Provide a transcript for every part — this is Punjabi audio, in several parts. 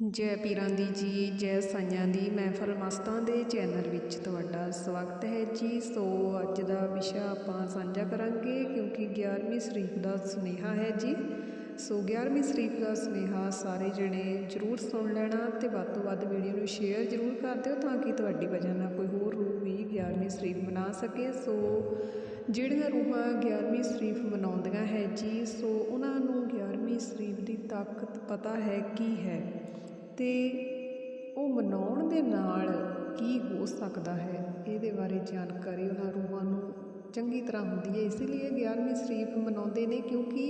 ਜੈ ਪੀਰਾਂ ਦੀ ਜੀ, ਜੈ ਸਾਈਆਂ ਦੀ ਮਹਿਫਲ ਮਸਤਾਂ ਦੇ ਚੈਨਲ ਵਿੱਚ ਤੁਹਾਡਾ ਸਵਾਗਤ ਹੈ ਜੀ। ਸੋ ਅੱਜ ਦਾ ਵਿਸ਼ਾ ਆਪਾਂ ਸਾਂਝਾ ਕਰਾਂਗੇ ਕਿਉਂਕਿ 11ਵੀਂ ਸ਼ਰੀਫ ਦਾ ਸੁਨੇਹਾ ਹੈ ਜੀ। ਸੋ 11ਵੀਂ ਸ਼ਰੀਫ ਦਾ ਸੁਨੇਹਾ ਸਾਰੇ ਜਣੇ ਜਰੂਰ ਸੁਣ ਲੈਣਾ ਤੇ ਵੱਧ ਤੋਂ ਵੱਧ ਵੀਡੀਓ ਨੂੰ ਸ਼ੇਅਰ ਜਰੂਰ ਕਰ ਦਿਓ ਤਾਂ ਕਿ ਤੁਹਾਡੀ ਵਜ੍ਹਾ ਨਾਲ ਕੋਈ ਹੋਰ ਰੂਹ ਵੀ 11ਵੀਂ ਸ਼ਰੀਫ ਮਨਾ ਸਕੇ। ਸੋ ਜਿਹੜੀਆਂ ਰੂਹਾਂ 11ਵੀਂ ਸ਼ਰੀਫ ਮਨਾਉਂਦੀਆਂ ਹੈ ਜੀ, ਸੋ ਉਹਨਾਂ ਨੂੰ 11ਵੀਂ ਸ਼ਰੀਫ ਦੀ ਤਾਕਤ ਪਤਾ ਹੈ ਕੀ ਹੈ? ਤੇ ਉਹ ਮਨਾਉਣ ਦੇ ਨਾਲ ਕੀ ਹੋ ਸਕਦਾ ਹੈ, ਇਹਦੇ ਬਾਰੇ ਜਾਣਕਾਰੀ ਉਹਨਾਂ ਰੂਹਾਂ ਨੂੰ ਚੰਗੀ ਤਰ੍ਹਾਂ ਹੁੰਦੀ ਹੈ। ਇਸ ਲਈ 11ਵੀਂ ਸ਼ਰੀਫ ਮਨਾਉਂਦੇ ਨੇ ਕਿਉਂਕਿ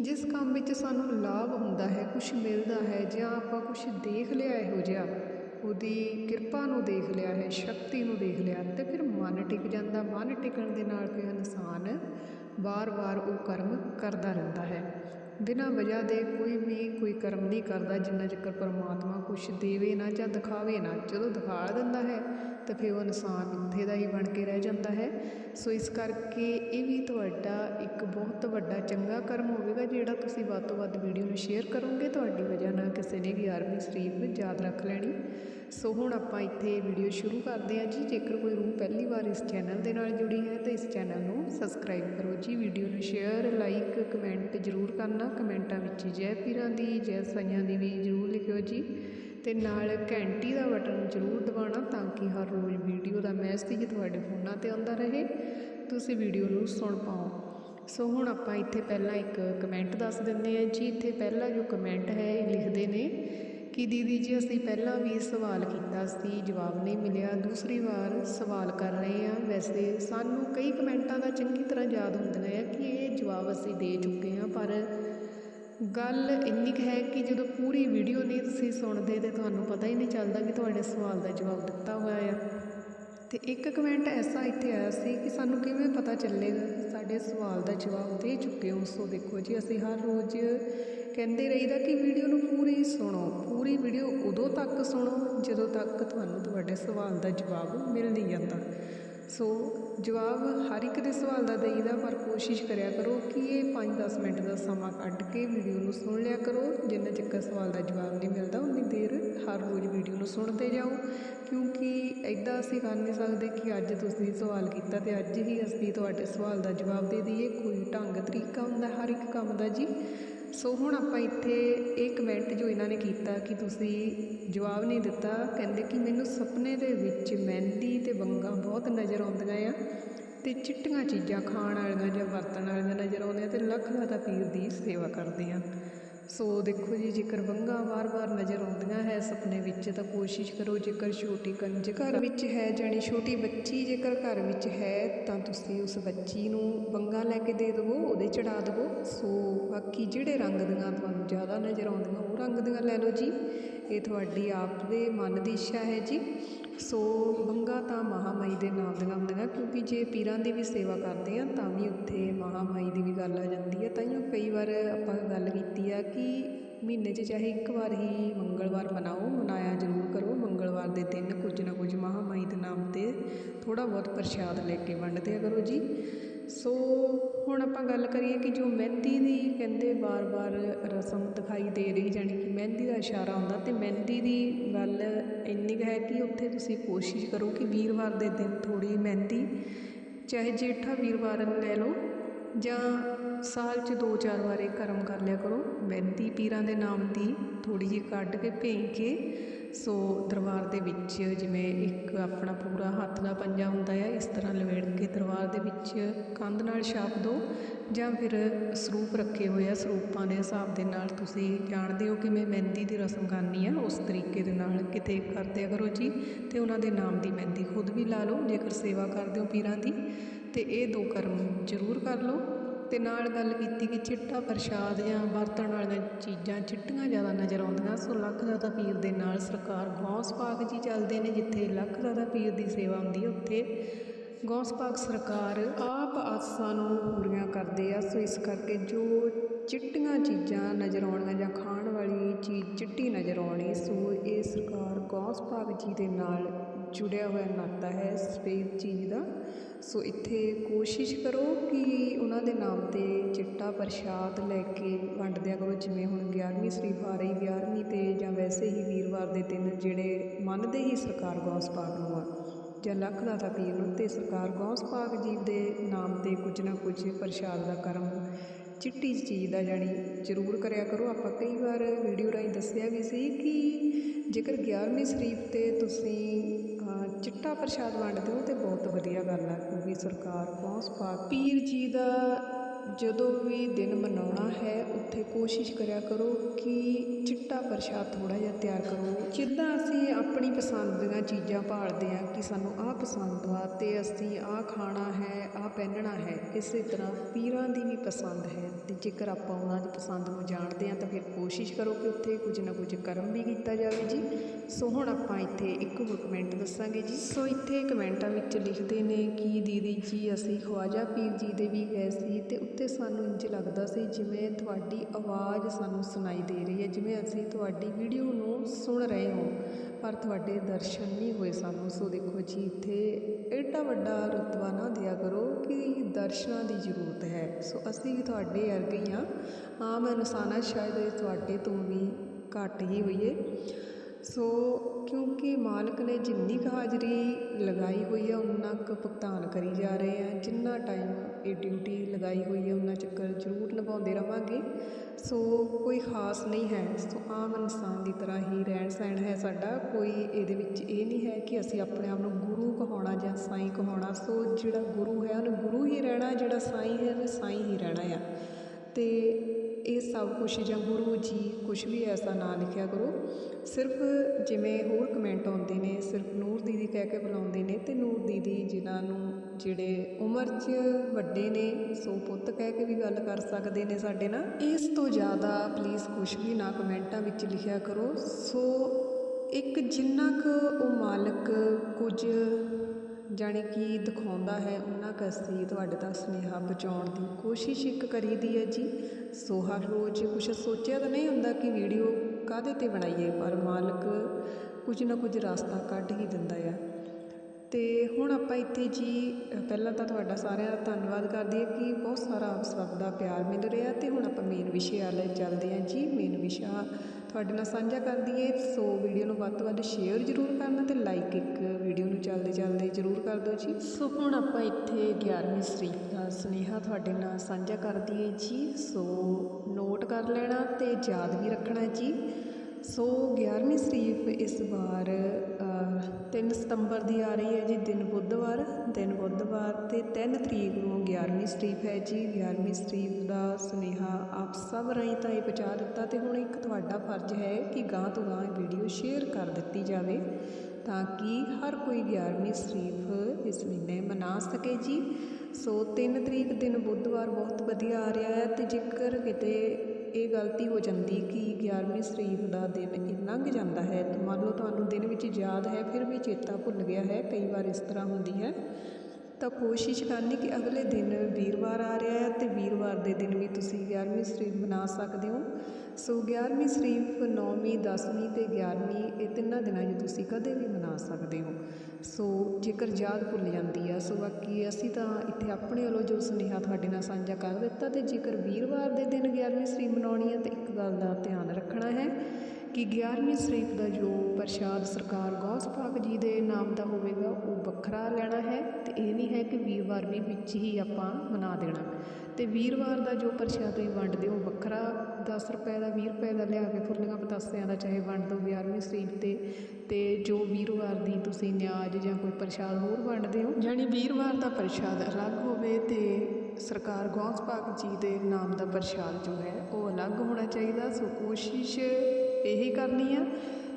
ਜਿਸ ਕੰਮ ਵਿੱਚ ਸਾਨੂੰ ਲਾਭ ਹੁੰਦਾ ਹੈ ਕੁਝ ਮਿਲਦਾ ਹੈ ਜਾਂ ਆਪਾਂ ਕੁਝ ਦੇਖ ਲਿਆ ਇਹੋ ਜਿਹਾ, ਉਹਦੀ ਕਿਰਪਾ ਨੂੰ ਦੇਖ ਲਿਆ ਹੈ, ਸ਼ਕਤੀ ਨੂੰ ਦੇਖ ਲਿਆ, ਤੇ ਫਿਰ ਮਨ ਟਿਕ ਜਾਂਦਾ। ਮਨ ਟਿਕਣ ਦੇ ਨਾਲ ਫਿਰ ਇਨਸਾਨ ਵਾਰ-ਵਾਰ ਉਹ ਕਰਮ ਕਰਦਾ ਰਹਿੰਦਾ ਹੈ। ਬਿਨਾਂ ਵਜ੍ਹਾ ਦੇ ਕੋਈ ਵੀ ਕੋਈ ਕਰਮ ਨਹੀਂ ਕਰਦਾ ਜਿੰਨਾ ਚਿਰ ਪਰਮਾਤਮਾ ਕੁਛ ਦੇਵੇ ਨਾ ਜਾਂ ਦਿਖਾਵੇ ਨਾ, ਜਦੋਂ ਦਿਖਾ ਦਿੰਦਾ ਹੈ ਤਾਂ ਫਿਰ ਉਹ ਇਨਸਾਨ ਉੱਥੇ ਦਾ ਹੀ ਬਣ ਕੇ ਰਹਿ ਜਾਂਦਾ ਹੈ। ਸੋ ਇਸ ਕਰਕੇ ਇਹ ਵੀ ਤੁਹਾਡਾ ਇੱਕ ਬਹੁਤ ਵੱਡਾ ਚੰਗਾ ਕਰਮ ਹੋਵੇਗਾ, ਜਿਹੜਾ ਤੁਸੀਂ ਵੱਧ ਤੋਂ ਵੱਧ ਵੀਡੀਓ ਨੂੰ ਸ਼ੇਅਰ ਕਰੋਗੇ। ਤੁਹਾਡੀ ਵਜ੍ਹਾ ਨਾਲ ਕਿਸੇ ਨੇ 11ਵੀਂ ਸ਼ਰੀਫ ਯਾਦ ਰੱਖ ਲੈਣੀ। ਸੋ ਹੁਣ ਆਪਾਂ ਇੱਥੇ ਵੀਡੀਓ ਸ਼ੁਰੂ ਕਰਦੇ ਹਾਂ ਜੀ। ਜੇਕਰ ਕੋਈ ਰੂਹ ਪਹਿਲੀ ਵਾਰ ਇਸ ਚੈਨਲ ਦੇ ਨਾਲ ਜੁੜੀ ਹੈ, ਤਾਂ ਇਸ ਚੈਨਲ ਨੂੰ ਸਬਸਕ੍ਰਾਈਬ ਕਰੋ ਜੀ। ਵੀਡੀਓ ਨੂੰ ਸ਼ੇਅਰ ਲਾਈਕ ਕਮੈਂਟ ਜ਼ਰੂਰ ਕਰਨਾ। ਕਮੈਂਟਾਂ ਵਿੱਚ ਜੈ ਪੀਰਾਂ ਦੀ, ਜੈ ਸਾਈਆਂ ਦੀ ਵੀ ਜ਼ਰੂਰ ਲਿਖਿਓ ਜੀ। ਅਤੇ ਨਾਲ ਘੰਟੀ ਦਾ ਬਟਨ ਜ਼ਰੂਰ ਦਬਾਉਣਾ ਤਾਂ ਕਿ ਹਰ ਰੋਜ਼ ਵੀਡੀਓ ਦਾ ਮੈਸੇਜ ਤੁਹਾਡੇ ਫੋਨਾਂ ਤੇ ਆਉਂਦਾ ਰਹੇ, ਤੁਸੀਂ ਵੀਡੀਓ ਨੂੰ ਸੁਣ ਪਾਓ। ਸੋ ਹੁਣ ਆਪਾਂ ਇੱਥੇ ਪਹਿਲਾਂ ਇੱਕ ਕਮੈਂਟ ਦੱਸ ਦਿੰਦੇ ਹਾਂ ਜੀ। ਇੱਥੇ ਪਹਿਲਾ ਜੋ ਕਮੈਂਟ ਹੈ ਇਹ ਲਿਖਦੇ ਨੇ ਕਿ ਦੀਦੀ ਜੀ, ਅਸੀਂ ਪਹਿਲਾਂ ਵੀ ਸਵਾਲ ਕੀਤਾ ਸੀ, ਜਵਾਬ ਨਹੀਂ ਮਿਲਿਆ। ਦੂਸਰੀ ਵਾਰ ਸਵਾਲ ਕਰ ਰਹੇ ਹਾਂ। ਵੈਸੇ ਸਾਨੂੰ ਕਈ ਕਮੈਂਟਾਂ ਦਾ ਚੰਗੀ ਤਰ੍ਹਾਂ ਯਾਦ ਹੁੰਦਾ ਹੈ ਕਿ ਇਹ ਜਵਾਬ ਅਸੀਂ ਦੇ ਚੁੱਕੇ ਹਾਂ, ਪਰ ਗੱਲ ਇੰਨੀ ਕੁ ਹੈ ਕਿ ਜਦੋਂ ਪੂਰੀ ਵੀਡੀਓ ਨਹੀਂ ਤੁਸੀਂ ਸੁਣਦੇ ਤੇ ਤੁਹਾਨੂੰ ਪਤਾ ਹੀ ਨਹੀਂ ਚੱਲਦਾ ਕਿ ਤੁਹਾਡੇ ਸਵਾਲ ਦਾ ਜਵਾਬ ਦਿੱਤਾ ਹੋਇਆ ਆ। ਤੇ ਇੱਕ ਕਮੈਂਟ ਐਸਾ ਇੱਥੇ ਆਇਆ ਸੀ ਕਿ ਸਾਨੂੰ ਕਿਵੇਂ ਪਤਾ ਚੱਲੇਗਾ ਕਿ ਸਾਡੇ ਸਵਾਲ ਦਾ ਜਵਾਬ ਦੇ ਚੁੱਕੇ ਹੋ। ਸੋ ਦੇਖੋ ਜੀ, ਅਸੀਂ ਹਰ ਰੋਜ਼ ਕਹਿੰਦੇ ਰਹੀਦਾ ਕਿ ਵੀਡੀਓ ਨੂੰ ਪੂਰੀ ਸੁਣੋ। ਪੂਰੀ ਵੀਡੀਓ ਉਦੋਂ ਤੱਕ ਸੁਣੋ ਜਦੋਂ ਤੱਕ ਤੁਹਾਨੂੰ ਤੁਹਾਡੇ ਸਵਾਲ ਦਾ ਜਵਾਬ ਮਿਲ ਨਹੀਂ ਜਾਂਦਾ। ਸੋ ਜਵਾਬ ਹਰ ਇੱਕ ਦੇ ਸਵਾਲ ਦਾ ਦੇਈਦਾ, ਪਰ ਕੋਸ਼ਿਸ਼ ਕਰਿਆ ਕਰੋ ਕਿ ਇਹ 5-10 ਮਿੰਟ ਦਾ ਸਮਾਂ ਕੱਢ ਕੇ ਵੀਡੀਓ ਨੂੰ ਸੁਣ ਲਿਆ ਕਰੋ। ਜਿੰਨਾ ਚੱਕਰ ਸਵਾਲ ਦਾ ਜਵਾਬ ਨਹੀਂ ਮਿਲਦਾ, ਉਨੀ ਦੇਰ ਹਰ ਰੋਜ਼ ਵੀਡੀਓ ਨੂੰ ਸੁਣਦੇ ਜਾਓ। ਕਿਉਂਕਿ ਐਦਾਂ ਅਸੀਂ ਕਰ ਨਹੀਂ ਸਕਦੇ ਕਿ ਅੱਜ ਤੁਸੀਂ ਸਵਾਲ ਕੀਤਾ ਤੇ ਅੱਜ ਹੀ ਅਸੀਂ ਤੁਹਾਡੇ ਸਵਾਲ ਦਾ ਜਵਾਬ ਦੇ ਦਈਏ। ਕੋਈ ਢੰਗ ਤਰੀਕਾ ਹੁੰਦਾ ਹਰ ਇੱਕ ਕੰਮ ਦਾ ਜੀ। ਸੋ ਹੁਣ ਆਪਾਂ ਇੱਥੇ ਇਹ ਕਮੈਂਟ ਜੋ ਇਹਨਾਂ ਨੇ ਕੀਤਾ ਕਿ ਤੁਸੀਂ ਜਵਾਬ ਨਹੀਂ ਦਿੱਤਾ, ਕਹਿੰਦੇ ਕਿ ਮੈਨੂੰ ਸੁਪਨੇ ਦੇ ਵਿੱਚ ਮਹਿੰਦੀ ਤੇ ਵੰਗਾਂ ਬਹੁਤ ਨਜ਼ਰ ਆਉਂਦੀਆਂ ਆ ਤੇ ਚਿੱਟੀਆਂ ਚੀਜ਼ਾਂ ਖਾਣ ਵਾਲੀਆਂ ਜਾਂ ਵਰਤਣ ਵਾਲੀਆਂ ਨਜ਼ਰ ਆਉਂਦੀਆਂ ਤੇ ਲੱਖ ਦਾ ਪੀਰ ਦੀ ਸੇਵਾ ਕਰਦੇ ਆ ਸੋ ਦੇਖੋ ਜੀ, ਜੇਕਰ ਵੰਗਾਂ ਵਾਰ-ਵਾਰ ਨਜ਼ਰ ਆਉਂਦੀਆਂ ਹੈ ਸੁਪਨੇ ਵਿੱਚ, ਤਾਂ ਕੋਸ਼ਿਸ਼ ਕਰੋ ਜੇਕਰ ਛੋਟੀ ਕੰਜ ਘਰ ਵਿੱਚ ਹੈ ਜਾਨੀ ਛੋਟੀ ਬੱਚੀ ਜੇਕਰ ਘਰ ਵਿੱਚ ਹੈ, ਤਾਂ ਤੁਸੀਂ ਉਸ ਬੱਚੀ ਨੂੰ ਵੰਗਾਂ ਲੈ ਕੇ ਦੇ ਦੇਵੋ, ਉਹਦੇ ਚੜਾ ਦੇਵੋ। ਸੋ ਬਾਕੀ ਜਿਹੜੇ ਰੰਗ ਦੀਆਂ ਤੁਹਾਨੂੰ ਜ਼ਿਆਦਾ ਨਜ਼ਰ ਆਉਂਦੀਆਂ, ਉਹ ਰੰਗ ਦੀਆਂ ਲੈ ਲਓ ਜੀ। ਇਹ ਤੁਹਾਡੀ ਆਪ ਦੇ ਮਨ ਦੀ ਇੱਛਾ ਹੈ ਜੀ। ਸੋ ਵੰਗਾ ਤਾਂ ਮਹਾਮਾਈ ਦੇ ਨਾਮ ਦੀਆਂ ਹੁੰਦੀਆਂ, ਕਿਉਂਕਿ ਜੇ ਪੀਰਾਂ ਦੀ ਵੀ ਸੇਵਾ ਕਰਦੇ ਆ, ਤਾਂ ਵੀ ਉੱਥੇ ਮਹਾਮਾਈ ਦੀ ਵੀ ਗੱਲ ਆ ਜਾਂਦੀ ਹੈ ਤਾਈਓ ਕਈ ਵਾਰ ਆਪਾਂ ਗੱਲ ਕੀਤੀ ਆ ਕਿ ਮਹੀਨੇ 'ਚ ਚਾਹੇ ਇੱਕ ਵਾਰ ਹੀ ਮੰਗਲਵਾਰ ਮਨਾਓ, ਮਨਾਇਆ ਜ਼ਰੂਰ ਕਰੋ। ਮੰਗਲਵਾਰ ਦੇ ਦਿਨ ਕੁਝ ਨਾ ਕੁਝ ਮਹਾਮਾਈ ਦੇ ਨਾਮ ਤੇ ਥੋੜ੍ਹਾ ਬਹੁਤ ਪ੍ਰਸ਼ਾਦ ਲੈ ਕੇ ਵੰਡਦੇ ਆ ਕਰੋ ਜੀ। ਸੋ ਹੁਣ ਆਪਾਂ ਗੱਲ ਕਰੀਏ ਕਿ ਜੋ ਮਹਿੰਦੀ ਦੀ ਕਹਿੰਦੇ ਵਾਰ-ਵਾਰ ਰਸਮ ਦਿਖਾਈ ਦੇ ਰਹੀ ਜਾਨੀ ਕਿ ਮਹਿੰਦੀ ਦਾ ਇਸ਼ਾਰਾ ਹੁੰਦਾ ਅਤੇ ਮਹਿੰਦੀ ਦੀ ਗੱਲ ਇੰਨੀ ਕੁ ਹੈ ਕਿ ਉੱਥੇ ਤੁਸੀਂ ਕੋਸ਼ਿਸ਼ ਕਰੋ ਕਿ ਵੀਰਵਾਰ ਦੇ ਦਿਨ ਥੋੜ੍ਹੀ ਮਹਿੰਦੀ, ਚਾਹੇ ਜੇਠਾ ਵੀਰਵਾਰ ਲੈ ਲਓ ਜਾਂ ਸਾਲ 'ਚ ਦੋ ਚਾਰ ਵਾਰ ਕਰਮ ਕਰ ਲਿਆ ਕਰੋ। ਮਹਿੰਦੀ ਪੀਰਾਂ ਦੇ ਨਾਮ ਦੀ ਥੋੜੀ ਜਿਹੀ ਕੱਢ ਕੇ ਭੇਂ ਕੇ ਸੋ ਦਰਬਾਰ ਦੇ ਵਿੱਚ ਜਿਵੇਂ ਇੱਕ ਆਪਣਾ ਪੂਰਾ ਹੱਥ ਦਾ ਪੰਜਾ ਹੁੰਦਾ ਹੈ ਇਸ ਤਰ੍ਹਾਂ ਲਵੇੜ ਕੇ ਦਰਬਾਰ ਦੇ ਵਿੱਚ ਕੰਧ ਨਾਲ ਛਾਪ ਦਿਓ ਜਾਂ ਫਿਰ ਸਰੂਪ ਰੱਖੇ ਹੋਏ ਆ, ਸਰੂਪਾਂ ਦੇ ਹਿਸਾਬ ਦੇ ਨਾਲ ਤੁਸੀਂ ਜਾਣਦੇ ਹੋ ਕਿਵੇਂ ਮਹਿੰਦੀ ਦੀ ਰਸਮ ਕਰਨੀ ਆ, ਉਸ ਤਰੀਕੇ ਦੇ ਨਾਲ ਕਿਤੇ ਕਰਦੇ ਕਰੋ ਜੀ। ਤੇ ਉਹਨਾਂ ਦੇ ਨਾਮ ਦੀ ਮਹਿੰਦੀ ਖੁਦ ਵੀ ਲਾ ਲਓ, ਜੇਕਰ ਸੇਵਾ ਕਰਦੇ ਹੋ ਪੀਰਾਂ ਦੀ, ਤੇ ਇਹ ਦੋ ਕਰਮ ਜ਼ਰੂਰ ਕਰ ਲਓ। ਅਤੇ ਨਾਲ ਗੱਲ ਕੀਤੀ ਕਿ ਚਿੱਟਾ ਪ੍ਰਸ਼ਾਦ ਜਾਂ ਵਰਤਣ ਵਾਲੀਆਂ ਚੀਜ਼ਾਂ ਚਿੱਟੀਆਂ ਜ਼ਿਆਦਾ ਨਜ਼ਰ ਆਉਂਦੀਆਂ। ਸੋ ਲੱਖ ਦਾਤਾ ਪੀਰ ਦੇ ਨਾਲ ਸਰਕਾਰ ਗੌਸ ਪਾਕ ਜੀ ਚੱਲਦੇ ਨੇ, ਜਿੱਥੇ ਲੱਖ ਦਾਤਾ ਪੀਰ ਦੀ ਸੇਵਾ ਹੁੰਦੀ ਹੈ, ਉੱਥੇ ਗੌਸ ਪਾਕ ਸਰਕਾਰ ਆਪ ਆਸਾਂ ਨੂੰ ਪੂਰੀਆਂ ਕਰਦੇ ਆ। ਸੋ ਇਸ ਕਰਕੇ ਜੋ ਚਿੱਟੀਆਂ ਚੀਜ਼ਾਂ ਨਜ਼ਰ ਆਉਣੀਆਂ ਜਾਂ ਖਾਣ ਵਾਲੀ ਚੀਜ਼ ਚਿੱਟੀ ਨਜ਼ਰ ਆਉਣੀ, ਸੋ ਇਹ ਸਰਕਾਰ ਗੌਸ ਪਾਕ ਜੀ ਦੇ ਨਾਲ ਜੁੜਿਆ ਹੋਇਆ ਨਾਤਾ ਹੈ ਸਫੇਦ ਚੀਜ਼ ਦਾ। ਸੋ ਇੱਥੇ ਕੋਸ਼ਿਸ਼ ਕਰੋ ਕਿ ਉਹਨਾਂ ਦੇ ਨਾਮ ਤੇ ਚਿੱਟਾ ਪ੍ਰਸ਼ਾਦ ਲੈ ਕੇ ਵੰਡਦਿਆ ਕਰੋ, ਜਿਵੇਂ ਹੁਣ 11ਵੀਂ ਸ਼ਰੀਫ ਆ ਰਹੀ 11ਵੀਂ ਤੇ ਜਾਂ ਵੈਸੇ ਹੀ ਵੀਰਵਾਰ ਦੇ ਦਿਨ ਜਿਹੜੇ ਮੰਨਦੇ ਹੀ ਸਰਕਾਰ ਗੌਸ ਪਾਕ ਨੂੰ ਆ, ਜਾਂ ਲੱਖ ਦਾ ਤਾਂ ਨੂੰ, ਤੇ ਸਰਕਾਰ ਗੌਸ ਪਾਕ ਜੀ ਦੇ ਨਾਮ ਤੇ ਕੁਝ ਨਾ ਕੁਝ ਪ੍ਰਸ਼ਾਦ ਦਾ ਕਰਮ ਚਿੱਟੀ ਚੀਜ਼ ਦਾ ਜਾਣੀ ਜ਼ਰੂਰ ਕਰਿਆ ਕਰੋ। ਆਪਾਂ ਕਈ ਵਾਰ ਵੀਡੀਓ ਰਾਹੀਂ ਦੱਸਿਆ ਵੀ ਸੀ ਕਿ ਜੇਕਰ 11ਵੀਂ ਸ਼ਰੀਫ ਤੇ ਤੁਸੀਂ ਚਿੱਟਾ ਪ੍ਰਸ਼ਾਦ ਵੰਡ ਦਿਓ ਤੇ ਬਹੁਤ ਵਧੀਆ ਗੱਲ ਹੈ ਕਿਉਂਕਿ ਸਰਕਾਰ ਗੌਸ ਪਾਕ ਪੀਰ ਜੀ ਦਾ ਜਦੋਂ ਵੀ ਦਿਨ ਮਨਾਉਣਾ ਹੈ, ਉੱਥੇ ਕੋਸ਼ਿਸ਼ ਕਰਿਆ ਕਰੋ ਕਿ ਚਿੱਟਾ ਪ੍ਰਸ਼ਾਦ ਥੋੜਾ ਜਿਹਾ ਤਿਆਰ ਕਰੋ। ਜਿੱਦਾਂ ਅਸੀਂ ਆਪਣੀ ਪਸੰਦ ਦੀਆਂ ਚੀਜ਼ਾਂ ਭਾਲਦੇ ਹਾਂ ਕਿ ਸਾਨੂੰ ਆਹ ਪਸੰਦ ਆ ਤੇ ਅਸੀਂ ਆਹ ਖਾਣਾ ਹੈ, ਆਹ ਪਹਿਨਣਾ ਹੈ, ਇਸੇ ਤਰ੍ਹਾਂ ਪੀਰਾਂ ਦੀ ਵੀ ਪਸੰਦ ਹੈ ਤੇ ਜੇਕਰ ਆਪਾਂ ਉਹਨਾਂ ਦੀ ਪਸੰਦ ਨੂੰ ਜਾਣਦੇ ਹਾਂ ਤਾਂ ਫਿਰ ਕੋਸ਼ਿਸ਼ ਕਰੋ ਕਿ ਉੱਥੇ ਕੁਝ ਨਾ ਕੁਝ ਕਰਮ ਵੀ ਕੀਤਾ ਜਾਵੇ ਜੀ। ਸੋ ਹੁਣ ਆਪਾਂ ਇੱਥੇ ਇੱਕ ਹੋਰ ਕਮੈਂਟ ਦੱਸਾਂਗੇ ਜੀ। ਸੋ ਇੱਥੇ ਕਮੈਂਟਾਂ ਵਿੱਚ ਲਿਖਦੇ ਨੇ ਕਿ ਦੀਦੀ ਜੀ, ਅਸੀਂ ਖਵਾਜਾ ਪੀਰ ਜੀ ਦੇ ਵੀ ਗਏ ਸੀ ਤੇ ਉੱਤੇ ਸਾਨੂੰ ਇੰਜ ਲੱਗਦਾ ਸੀ ਜਿਵੇਂ ਤੁਹਾਡੀ ਆਵਾਜ਼ ਸਾਨੂੰ ਸੁਣਾਈ ਦੇ ਰਹੀ ਹੈ, ਜਿਵੇਂ ਅਸੀਂ ਤੁਹਾਡੀ ਵੀਡੀਓ ਨੂੰ ਸੁਣ ਰਹੇ ਹੋ, ਪਰ ਤੁਹਾਡੇ ਦਰਸ਼ਨ ਨਹੀਂ ਹੋਏ ਸਾਨੂੰ। ਸੋ ਦੇਖੋ ਜੀ, ਇੱਥੇ ਐਡਾ ਵੱਡਾ ਰੁਤਬਾ ਨਾ ਦਿਆ ਕਰੋ ਕਿ ਦਰਸ਼ਨਾਂ ਦੀ ਜ਼ਰੂਰਤ ਹੈ। ਸੋ ਅਸੀਂ ਵੀ ਤੁਹਾਡੇ ਵਰਗੇ ਹਾਂ ਆਮ ਇਨਸਾਨਾਂ ਸ਼ਾਇਦ ਤੁਹਾਡੇ ਤੋਂ ਵੀ ਘੱਟ ਹੀ ਹੋਈਏ। ਸੋ ਕਿਉਂਕਿ ਮਾਲਕ ਨੇ ਜਿੰਨੀ ਕੁ ਹਾਜ਼ਰੀ ਲਗਾਈ ਹੋਈ ਹੈ ਉਨਾ ਕੁ ਭੁਗਤਾਨ ਕਰੀ ਜਾ ਰਹੇ ਆ। ਜਿੰਨਾ ਟਾਈਮ ਇਹ ਡਿਊਟੀ ਲਗਾਈ ਹੋਈ ਹੈ, ਉਹਨਾਂ ਚੱਕਰ ਜ਼ਰੂਰ ਨਿਭਾਉਂਦੇ ਰਵਾਂਗੇ। ਸੋ ਕੋਈ ਖਾਸ ਨਹੀਂ ਹੈ, ਸੋ ਆਮ ਇਨਸਾਨ ਦੀ ਤਰ੍ਹਾਂ ਹੀ ਰਹਿਣ ਸਹਿਣ ਹੈ ਸਾਡਾ। ਕੋਈ ਇਹਦੇ ਵਿੱਚ ਇਹ ਨਹੀਂ ਹੈ ਕਿ ਅਸੀਂ ਆਪਣੇ ਆਪ ਨੂੰ ਗੁਰੂ ਕਹਾਉਣਾ ਜਾਂ ਸਾਈਂ ਕਹਾਉਣਾ। ਸੋ ਜਿਹੜਾ ਗੁਰੂ ਹੈ, ਉਹਨੂੰ ਗੁਰੂ ਹੀ ਰਹਿਣਾ, ਜਿਹੜਾ ਸਾਈਂ ਹੈ, ਉਹਨੇ ਸਾਈਂ ਹੀ ਰਹਿਣਾ ਆ। ਤੇ ਇਹ ਸਭ ਕੁਛ ਜਾਂ ਗੁਰੂ ਜੀ ਕੁਛ ਵੀ ਐਸਾ ਨਾ ਲਿਖਿਆ ਕਰੋ। ਸਿਰਫ ਜਿਵੇਂ ਹੋਰ ਕਮੈਂਟ ਆਉਂਦੇ ਨੇ, ਸਿਰਫ ਨੂਰ ਦੀਦੀ ਕਹਿ ਕੇ ਬੁਲਾਉਂਦੇ ਨੇ ਤੇ ਨੂਰ ਦੀਦੀ ਜਿਨ੍ਹਾਂ ਨੂੰ ਜਿਹੜੇ ਉਮਰ 'ਚ ਵੱਡੇ ਨੇ, ਸੋ ਪੁੱਤ ਕਹਿ ਕੇ ਵੀ ਗੱਲ ਕਰ ਸਕਦੇ ਨੇ ਸਾਡੇ ਨਾਲ। ਇਸ ਤੋਂ ਜ਼ਿਆਦਾ ਪਲੀਜ਼ ਕੁਛ ਵੀ ਨਾ ਕਮੈਂਟਾਂ ਵਿੱਚ ਲਿਖਿਆ ਕਰੋ। ਸੋ ਇੱਕ ਜਿੰਨਾ ਕੁ ਉਹ ਮਾਲਕ ਕੁਝ ਜਾਣੀ ਕਿ ਦਿਖਾਉਂਦਾ ਹੈ, ਉਹਨਾਂ ਕੁ ਅਸੀਂ ਤੁਹਾਡੇ ਦਾ ਸੁਨੇਹਾ ਪਹੁੰਚਾਉਣ ਦੀ ਕੋਸ਼ਿਸ਼ ਇੱਕ ਕਰੀਦੀ ਹੈ ਜੀ। ਸੋ ਹਰ ਰੋਜ਼ ਕੁਛ ਸੋਚਿਆ ਤਾਂ ਨਹੀਂ ਹੁੰਦਾ ਕਿ ਵੀਡੀਓ ਕਾਹਦੇ ਤੇ ਬਣਾਈਏ, ਪਰ ਮਾਲਕ ਕੁਝ ਨਾ ਕੁਝ ਰਸਤਾ ਕੱਢ ਹੀ ਦਿੰਦਾ ਆ। ਹੁਣ ਜੀ ਪਹਿਲਾਂ ਤਾਂ ਤੁਹਾਡਾ ਸਾਰਿਆਂ ਦਾ ਧੰਨਵਾਦ ਕਰਦੀ ਹਾਂ ਕਿ ਬਹੁਤ ਸਾਰਾ ਆਪ ਸਭ ਦਾ ਪਿਆਰ ਮਿਲ ਰਿਹਾ ਤੇ ਹੁਣ ਆਪਾਂ ਮੇਨ ਵਿਸ਼ੇ ਵਾਲੇ ਚੱਲਦੇ ਹਾਂ ਜੀ। ਮੇਨ ਵਿਸ਼ਾ ਤੁਹਾਡੇ ਨਾਲ ਸਾਂਝਾ ਕਰ ਦਈਏ ਸੋ ਵੀਡੀਓ ਨੂੰ ਵੱਧ ਤੋਂ ਵੱਧ ਸ਼ੇਅਰ ਜ਼ਰੂਰ ਕਰਨਾ ਤੇ ਲਾਈਕ ਇੱਕ ਵੀਡੀਓ ਨੂੰ ਚੱਲਦੇ ਚੱਲਦੇ ਜ਼ਰੂਰ ਕਰ ਦਿਓ ਜੀ। ਸੋ ਹੁਣ ਆਪਾਂ ਇੱਥੇ 11ਵੀਂ ਸਰੀਕ ਦਾ ਸੁਨੇਹਾ ਤੁਹਾਡੇ ਨਾਲ ਸਾਂਝਾ ਕਰ ਦਈਏ ਜੀ। ਸੋ ਨੋਟ ਕਰ ਲੈਣਾ ਤੇ ਯਾਦ ਵੀ ਰੱਖਣਾ ਜੀ। ਸੋ 11ਵੀਂ ਸ਼ਰੀਫ ਇਸ ਵਾਰ ਅ, 3 ਸਤੰਬਰ ਦੀ ਆ ਰਹੀ ਹੈ ਜੀ ਦਿਨ ਬੁੱਧਵਾਰ ਦਿਨ ਬੁੱਧਵਾਰ ਤੇ 3 ਤਰੀਕ ਨੂੰ 11ਵੀਂ ਸ਼ਰੀਫ ਹੈ ਜੀ। 11ਵੀਂ ਸ਼ਰੀਫ ਦਾ ਸੁਨੇਹਾ ਆਪ ਸਭ ਰਾਹੀਂ ਤਾਂ ਇਹ ਪਹੁੰਚਾ ਦਿੱਤਾ ਤੇ ਹੁਣ ਇੱਕ ਤੁਹਾਡਾ ਫਰਜ਼ ਹੈ ਕਿ ਗਾਂ ਤੋਂ ਗਾਂ ਇਹ ਵੀਡੀਓ ਸ਼ੇਅਰ ਕਰ ਦਿੱਤੀ ਜਾਵੇ ਤਾਂ ਕਿ ਹਰ ਕੋਈ 11ਵੀਂ ਸ਼ਰੀਫ ਇਸ ਮਹੀਨੇ ਮਨਾ ਸਕੇ ਜੀ। ਸੋ 3 ਤਰੀਕ ਦਿਨ ਬੁੱਧਵਾਰ ਬਹੁਤ ਵਧੀਆ ਆ ਰਿਹਾ ਹੈ ਤੇ ਜੇਕਰ ਕਿਤੇ ਇਹ ਗਲਤੀ ਹੋ ਜਾਂਦੀ ਕਿ 11ਵੀਂ ਸ਼ਰੀਫ ਦਾ ਦਿਨ ਇਹ ਲੰਘ ਜਾਂਦਾ ਹੈ। ਮੰਨ ਲਓ ਤੁਹਾਨੂੰ ਦਿਨ ਵਿੱਚ ਯਾਦ ਹੈ, ਫਿਰ ਵੀ ਚੇਤਾ ਭੁੱਲ ਗਿਆ ਹੈ, ਕਈ ਵਾਰ ਇਸ ਤਰ੍ਹਾਂ ਹੁੰਦੀ ਹੈ। ਤਾਂ ਕੋਸ਼ਿਸ਼ ਕਰਨੀ ਕਿ ਅਗਲੇ ਦਿਨ ਵੀਰਵਾਰ ਆ ਰਿਹਾ ਹੈ ਅਤੇ ਵੀਰਵਾਰ ਦੇ ਦਿਨ ਵੀ ਤੁਸੀਂ 11ਵੀਂ ਸ਼ਰੀਫ ਮਨਾ ਸਕਦੇ ਹੋ। ਸੋ 11ਵੀਂ ਸ਼ਰੀਫ 9ਵੀਂ 10ਵੀਂ ਤੇ 11ਵੀਂ ਇਹ ਤਿੰਨਾਂ ਦਿਨਾਂ 'ਚ ਤੁਸੀਂ ਕਦੇ ਵੀ ਮਨਾ ਸਕਦੇ ਹੋ। ਸੋ ਜੇਕਰ ਯਾਦ ਭੁੱਲ ਜਾਂਦੀ ਆ, ਸੋ ਬਾਕੀ ਅਸੀਂ ਤਾਂ ਇੱਥੇ ਆਪਣੇ ਵੱਲੋਂ ਜੋ ਸੁਨੇਹਾ ਤੁਹਾਡੇ ਨਾਲ ਸਾਂਝਾ ਕਰ ਦਿੱਤਾ ਅਤੇ ਜੇਕਰ ਵੀਰਵਾਰ ਦੇ ਦਿਨ 11ਵੀਂ ਸ਼ਰੀਫ ਮਨਾਉਣੀ ਹੈ ਤਾਂ ਇੱਕ ਗੱਲ ਦਾ ਧਿਆਨ ਰੱਖਣਾ ਹੈ ਕਿ 11ਵੀਂ ਸ਼ਰੀਫ ਦਾ ਜੋ ਪ੍ਰਸ਼ਾਦ ਸਰਕਾਰ ਗੌਸ ਪਾਕ ਜੀ ਦੇ ਨਾਮ ਦਾ ਹੋਵੇਗਾ, ਉਹ ਵੱਖਰਾ ਲੈਣਾ ਹੈ ਇਹ ਨਹੀਂ ਹੈ ਕਿ ਵੀਰਵਾਰ ਵੀ ਵਿੱਚ ਹੀ ਆਪਾਂ ਮਨਾ ਦੇਣਾ। ਅਤੇ ਵੀਰਵਾਰ ਦਾ ਜੋ ਪ੍ਰਸ਼ਾਦ ਤੁਸੀਂ ਵੰਡਦੇ ਹੋ ਵੱਖਰਾ ਦਸ ਰੁਪਏ ਦਾ, ਵੀਹ ਰੁਪਏ ਦਾ ਲਿਆ ਕੇ ਫੁੱਲੀਆਂ ਪਤਾਸਿਆਂ ਦਾ, ਚਾਹੇ ਵੰਡ ਦਿਓ 11ਵੀਂ ਸ਼ਰੀਫ ਤੇ ਅਤੇ ਜੋ ਵੀਰਵਾਰ ਦੀ ਤੁਸੀਂ ਨਿਆਜ ਜਾਂ ਕੋਈ ਪ੍ਰਸ਼ਾਦ ਹੋਰ ਵੰਡਦੇ ਹੋ ਜਾਣੀ ਵੀਰਵਾਰ ਦਾ ਪ੍ਰਸ਼ਾਦ ਅਲੱਗ ਹੋਵੇ ਤੇ ਸਰਕਾਰ ਗੌਂਸ ਪਾਕ ਜੀ ਦੇ ਨਾਮ ਦਾ ਪ੍ਰਸ਼ਾਦ ਜੋ ਹੈ, ਉਹ ਅਲੱਗ ਹੋਣਾ ਚਾਹੀਦਾ। ਸੋ ਕੋਸ਼ਿਸ਼ ਇਹੀ ਕਰਨੀ ਆ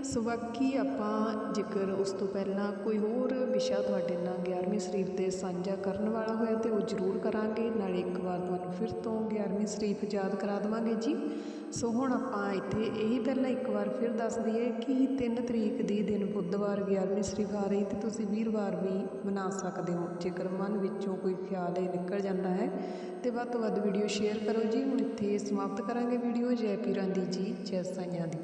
ਸੋ ਬਾਕੀ ਆਪਾਂ ਜੇਕਰ ਉਸ ਤੋਂ ਪਹਿਲਾਂ ਕੋਈ ਹੋਰ ਵਿਸ਼ਾ ਤੁਹਾਡੇ ਨਾਲ 11ਵੀਂ ਸ਼ਰੀਫ ਤੇ ਸਾਂਝਾ ਕਰਨ ਵਾਲਾ ਹੋਇਆ ਤੇ ਉਹ ਜ਼ਰੂਰ ਕਰਾਂਗੇ। ਨਾਲੇ ਇੱਕ ਵਾਰ ਤੁਹਾਨੂੰ ਫਿਰ ਤੋਂ 11ਵੀਂ ਸ਼ਰੀਫ ਯਾਦ ਕਰਾ ਦੇਵਾਂਗੇ ਜੀ। ਸੋ ਹੁਣ ਆਪਾਂ ਇੱਥੇ ਇਹੀ ਪਹਿਲਾਂ ਇੱਕ ਵਾਰ ਫਿਰ ਦੱਸ ਦਈਏ ਕਿ 3 ਤਰੀਕ ਦੀ ਦਿਨ ਬੁੱਧਵਾਰ 11ਵੀਂ ਸ਼ਰੀਫ ਆ ਰਹੀ ਤੇ ਤੁਸੀਂ ਵੀਰਵਾਰ ਵੀ ਮਨਾ ਸਕਦੇ ਹੋ। ਜੇਕਰ ਮਨ ਵਿੱਚੋਂ ਕੋਈ ਖਿਆਲ ਇਹ ਨਿਕਲ ਜਾਂਦਾ ਹੈ ਤੇ ਵੱਧ ਤੋਂ ਵੱਧ ਵੀਡੀਓ ਸ਼ੇਅਰ ਕਰੋ ਜੀ। ਹੁਣ ਇੱਥੇ ਸਮਾਪਤ ਕਰਾਂਗੇ ਵੀਡੀਓ। ਜੈ ਪੀਰਾਂ ਦੀ ਜੀ, ਜੈ ਸਾਈਆਂ ਦੀ।